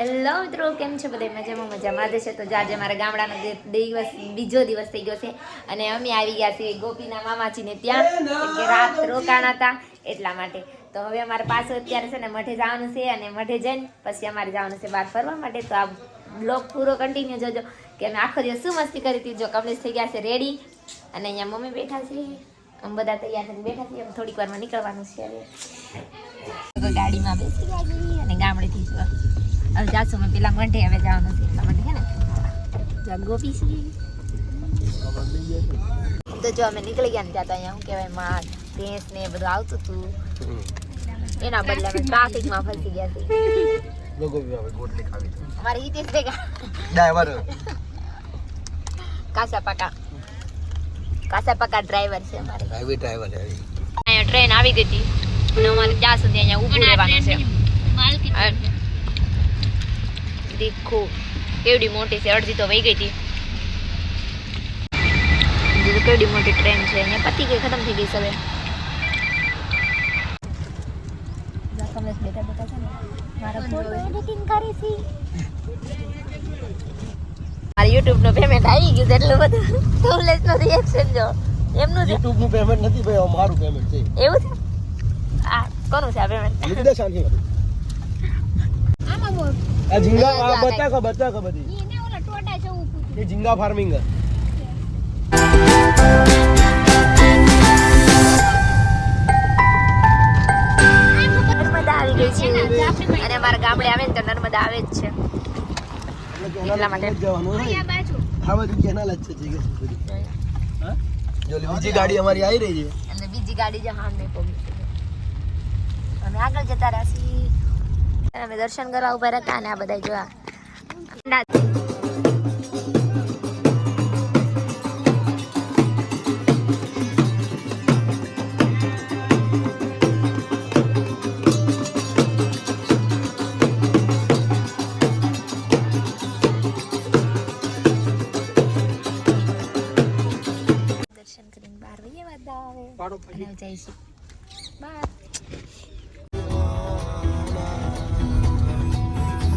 Hello મિત્રો, કેમ છે બધા? મજામાં મજામાં. છે તો આજે મારા ગામડાનો દિવસ, બીજો દિવસ થઈ ગયો છે. અને અમે આવી ગયા છીએ ગોપીના મામાજીને ત્યાં રાત રોકાણા હતા એટલા માટે. તો હવે અમારે પાછું અત્યારે છે ને મઠે જવાનું છે અને મઠે જઈને પછી અમારે જવાનું છે બહાર ફરવા માટે. તો આ બ્લોગ પૂરો કન્ટિન્યુ જોજો, કે અમે આખો દિવસ શું મસ્તી કરી હતી. જો કમલેશ થઈ ગયા છે રેડી અને અહીંયા મમ્મી બેઠા છે. અમે બધા તૈયાર થઈને બેઠા છીએ. થોડીક વારમાં નીકળવાનું છે ગાડીમાં બેસી ગયા અને ગામડેથી હવે જાશું મેં પેલા મંઠે હવે જવાનું છે એટલા માટે છે ને જો ગોપી છે તો જો અમે નીકળી ગયા ને ત્યાં તો અહીંયા શું કહેવાયમાં ભેંસ ને બધું આવતું હતું એના બદલે અમે ટ્રાફિકમાં ફસી ગયા છે લોકો બી હવે ગોટલી ખાવી છે અમારે હિતેશ ભેગા ડ્રાઈવર કાસા પાકા કાસા પાકા ડ્રાઈવર છે અમારે ડ્રાઈવર ડ્રાઈવર અહીંયા ટ્રેન આવી ગઈ હતી અને અમારે ત્યાં સુધી અહીંયા ઊભું રહેવાનું છે દેખો કેવડી મોટી છે અડધી તો વહી ગઈ હતી. બીજું કેવડી મોટી ટ્રેન છે? અહીંયા પતી ગઈ ખતમ થઈ ગઈ સવે કમલેશ બેઠા બેઠા છે ને મારા ફોટો એડિટિંગ કરી છે. મારા યુટ્યુબનું પેમેન્ટ આવી ગયું છે એટલું બધું કમલેશનું રિએક્શન જો. એમનું છે? નું પેમેન્ટ નથી ભાઈ મારું પેમેન્ટ છે. એવું છે? આ કોનું છે આ પેમેન્ટ લીધી હતી આ ઝીંગા આ બતાકો બતાકો બધી એ ઝીંગા ફાર્મિંગ આવી ગઈ છે. અને અમારા ગામડે આવે ને તો નર્મદા આવે જ છે. એટલા માટે. હોય. બધું કેનાલ જ છે છે હા? બીજી ગાડી અમારી આવી રહી છે. અને બીજી ગાડી જે હામે નહીં છે અમે આગળ જતા રહ્યા અને અમે દર્શન કરવા ઊભા રહ્યા અને આ બધા જોયા. ના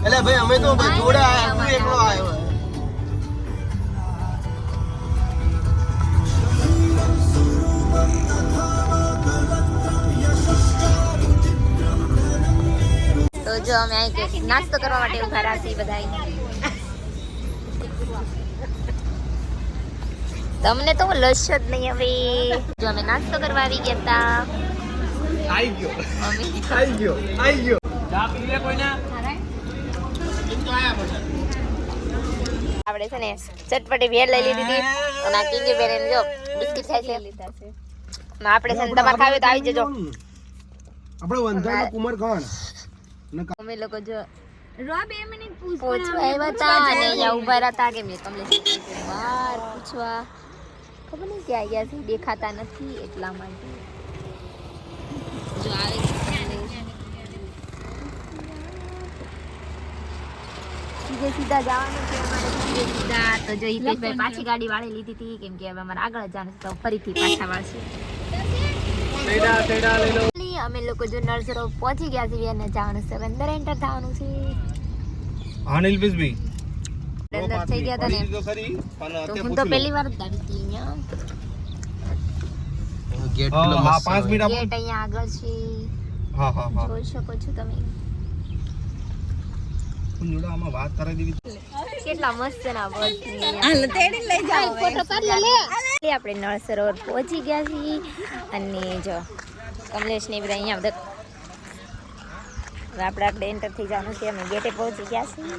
એટલે ભાઈ અમે તો ભાઈ જોડે આયા તું એકલો આવ્યો તો જો અમે અહીં કે નાસ્તો કરવા માટે ઊભા રહ્યા છીએ બધા તમને તો લશ જ નહીં હવે. જો અમે નાસ્તો કરવા આવી ગયા હતા આવી ગયો. મમ્મી આવી ગયો. આવી ગયો. ચા પીવે કોઈના? આપણે છે ને ચટપટી ભેળ લઈ લીધી હતી. અને આ કિંગી બેન જો બિસ્કિટ ખાય છે. અને આપણે છે ને તમારે ખાવી તો આવી જજો. આપણે વંધાનો કુમાર કોણ અને અમે લોકો જો પૂછવા આવ્યા હતા અને અહીંયા ઊભા રહ્યા હતા. કે મેં તમને બહાર પૂછવા. ખબર નહીં ક્યાં ગયા છે દેખાતા નથી એટલા માટે જો આવે છે સીધે જવાનું છે અમારે. સીધા તો જો હિતેશભાઈ પાછી ગાડી વાળી લીધી હતી કેમ કે હવે અમારે આગળ જવાનું છે તો ફરીથી પાછા વાળશે. અમે લોકો જો નર્સરો પહોંચી ગયા છીએ અને જવાનું છે અંદર એન્ટર થવાનું છે. અનિલ બિસ્બી અંદર થઈ ગયા તને તો હું તો પહેલી વાર જ આવી હતી અહીંયા ગેટ હા પાંચ મિનિટ ગેટ અહીંયા આગળ છે. હા હા હા. જોઈ શકો છો તમે. હું જોડે આમાં વાત કરાવી દીધી કેટલા મસ્ત ના બર્ડ આપણે નળ સરોવર પહોંચી ગયા છીએ. અને જો કમલેશ ને બધા અહીંયા બધા હવે આપણે આપણે એન્ટર થઈ જવાનું છે. અમે ગેટે પહોંચી ગયા છીએ.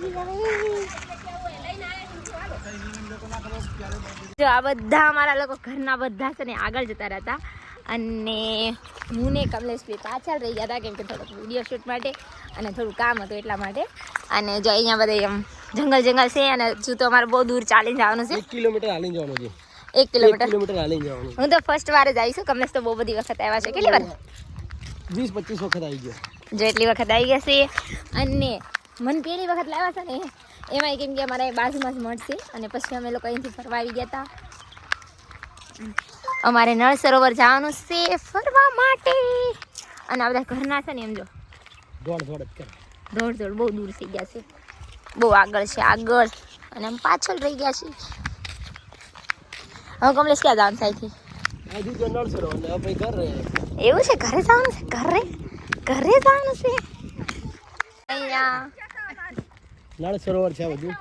જો આ બધા અમારા લોકો ઘરના બધા છે ને આગળ જતા રહેતા. અને હું ને કમલેશ ભાઈ પાછળ રહી ગયા હતા કેમ કે થોડોક વીડિયો શૂટ માટે અને થોડું કામ હતું એટલા માટે. અને જો અહીંયા બધા એમ જંગલ જંગલ છે અને હજુ તો અમારે બહુ દૂર ચાલીને જવાનું છે. એક કિલોમીટર હાલીને જવાનું છે. એક એક કિલોમીટર કિલોમીટર હાલીને જવાનું હું તો ફર્સ્ટ વાર જ આવીશું કમલેશ તો બહુ બધી વખત આવ્યા છે. કેટલી વાર? વીસ પચીસ વખત આવી ગયા. જો એટલી વખત આવી ગયા છે. અને મને પહેલી વખત લાવ્યા છે ને એમાં કેમ કે અમારા બાજુમાં જ મળશે અને પછી અમે લોકો અહીંથી ફરવા આવી ગયા હતા. અમારે નળ સરોવર જવાનું છે ફરવા માટે. અને આ બધા ઘરના છે ને એમ જો. દોડ દોડ જ દોડ દોડ બહુ દૂર થઈ ગયા છે. બહુ આગળ છે આગળ. અને આમ પાછળ રહી ગયા છે. હવે કમલેશ ક્યાં જવાનું રહે. એવું છે ઘરે જવાનું છે ઘરે? ઘરે જવાનું છે. અહીંયા. નળ સરોવર છે બધું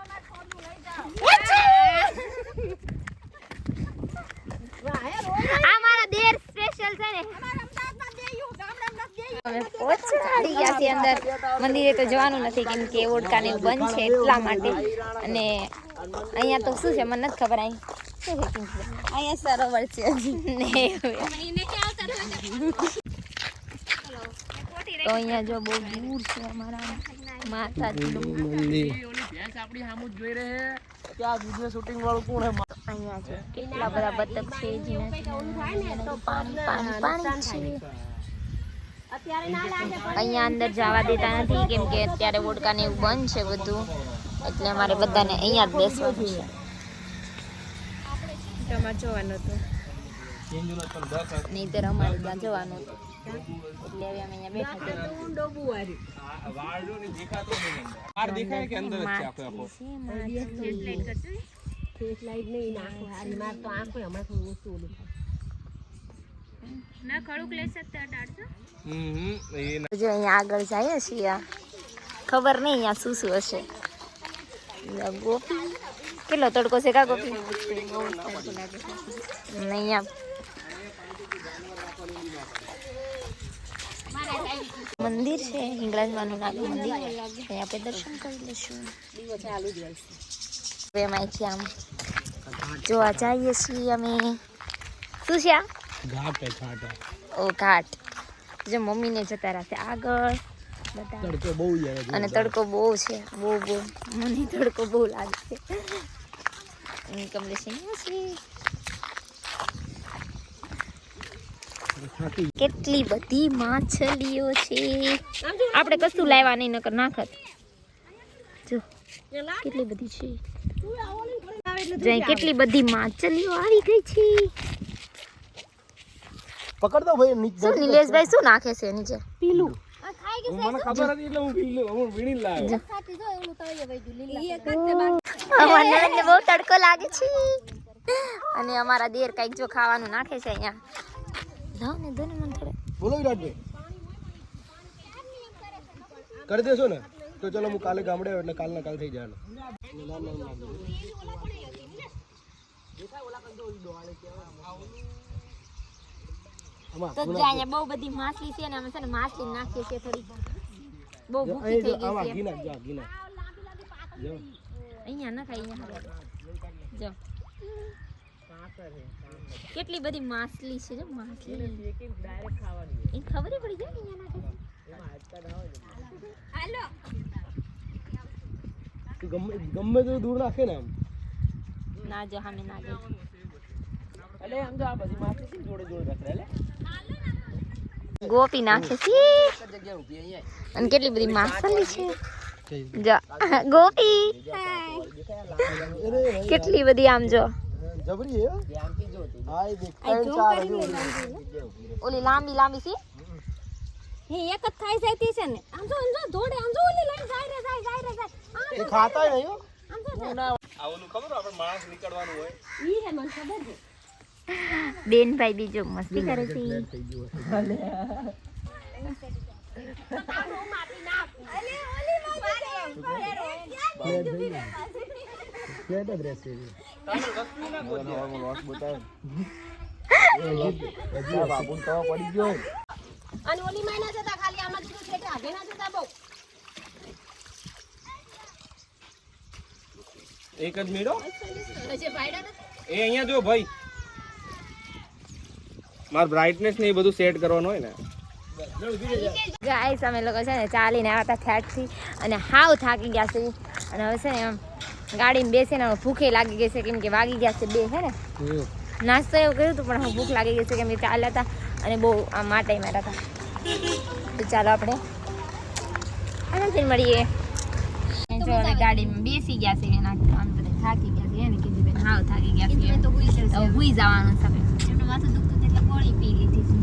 આ મારા દેર સ્પેશિયલ છે ને? અમે પહોંચાડી ગયા છીએ અંદર. મંદિરે તો જવાનું નથી કેમ કે ઓડકાને બંધ છે એટલા માટે. અને અહીંયા તો શું છે મને નથી ખબર અહીં. શું છે કિંજલ? અહીંયા સરોવર છે ને તો અહીંયા જો બહુ દૂર છે અમારા માતાજીનું. મંદિર. ત્યાં વિડિયો શૂટિંગ વાળું કોણ હે અહીંયા છે. કેટલા બધા બતક છે જીના. પાણી પાણી પાણી છે. અહીંયા અંદર જવા દેતા નથી કેમ કે અત્યારે વોડકા ને એવું બંધ છે બધું. એટલે અમારે બધાને અહીંયા જ બેસવાનું છે. તમારે જોવાનું હતું. નહીંતર અમારે ત્યાં જવાનું હતું. એટલે હવે અમે અહીંયા બેઠા છીએ. બહાર દેખાય કે અંદર જ છે આખો આખો? માછલી છે, માછલી. હમ હમ એ ના- જો અહીંયા આગળ જઈએ છીએ ખબર નહીં અહીંયા શું શું હશે લે ગોપી કેટલો તડકો છે કા ગોપી ને અહીંયા મંદિર છે હિંગળાજમાનું નાનું મંદિર અહીં આપણે દર્શન કરી લઈશું હવે અમે અહીંથી આમ. જોવા જઈએ છીએ અમે. શું છે આ? ઘાટ ઓ ઘાટ. જો મમ્મીને જતા રહેશે આગળ. તડકો બહુ અને તડકો બહુ છે. બહુ બહુ. મને તડકો બહુ લાગે છે. અને કમલેશ અહીંયા છે. થાકી કેટલી બધી માછલીઓ છે. આપણે કશું લાવવા નહીં નકર નાખત. જો કેટલી બધી છે. જો કેટલી બધી માછલીઓ આવી ગઈ છે. પકડ દો ભાઈ નીચે શું નિલેશભાઈ શું નાખે છે નીચે? મને ખબર હતી એટલે હું વીણી હું વીણી લાવ્યો. મને બહુ તડકો લાગે છે. અને અમારા દેર કંઈક જો ખાવાનું નાખે છે અહીંયા. લાવ ને દો મને થોડે. બોલો વિરાટભાઈ. કરી દેશો ને. તો ચલો હું કાલે ગામડે આવ્યો એટલે કાલના કાલ થઈ જવાનું. આમાં તો જો અહીંયા બહુ બધી માછલી છે ને અમે છે ને માછલી નાખીએ છીએ થોડી બહુ ભૂખી થઈ ગઈ છે. અહીંયા ના ખાઈ અહીંયા જો. કેટલી બધી માછલી છે જો માછલી. એ ખબર પડી જાય અહીંયા નાખે ગમે ગમે તો દૂર નાખે ને આમ. ના જો હામે ના જો એટલે આમ જો આ બધી માથે છે જોડે જોડે રખડે એટલે ગોપી નાખે છે. અને કેટલી બધી માછલી છે. જો ગોપી કેટલી બધી આમ જો. જબરી હે ઓલી લાંબી લાંબી છે? હે એક જ થાય છે છે ને આમ જો આમ જો દોડે આમ જો ઓલી લાઈન જાય રે જાય જાય રે જાય એ ખાતા નહીં હો આમ જો આ ખબર આપણે માણસ નીકળવાનું હોય ઈ હે મને ખબર છે બેનભાઈ બીજો મસ્તી કરે છે બાબુ તો પડી ગયો અને ઓલી માં એક જ મેળો? એ અહીંયા જો ભાઈ. માર બ્રાઇટનેસ ને એ બધું સેટ કરવાનું હોય ને. ગાઈસ અમે લોકો છે ને ચાલીને આવ્યા હતા ઠેઠથી અને હાવ થાકી ગયા છે અને હવે છે ને એમ ગાડીમાં બેસીને ભૂખે લાગી ગઈ છે કેમ કે વાગી ગયા છે બે હે ને? નાસ્તો એવું કર્યું હતું પણ હવે ભૂખ લાગી ગઈ છે કેમ કે ચાલ્યા હતા અને બહુ આમ માટાઈ માર્યા હતા. તો ચાલો આપણે આનંદથી મળીએ. જો હવે ગાડીમાં બેસી ગયા છે એના આમ બધા થાકી ગયા છે એને કીધું બેન હાવ થાકી ગયા છે. તો હુઈ જવાનું છે એમનું માથું દુખતું એટલે ગોળી પી લીધી.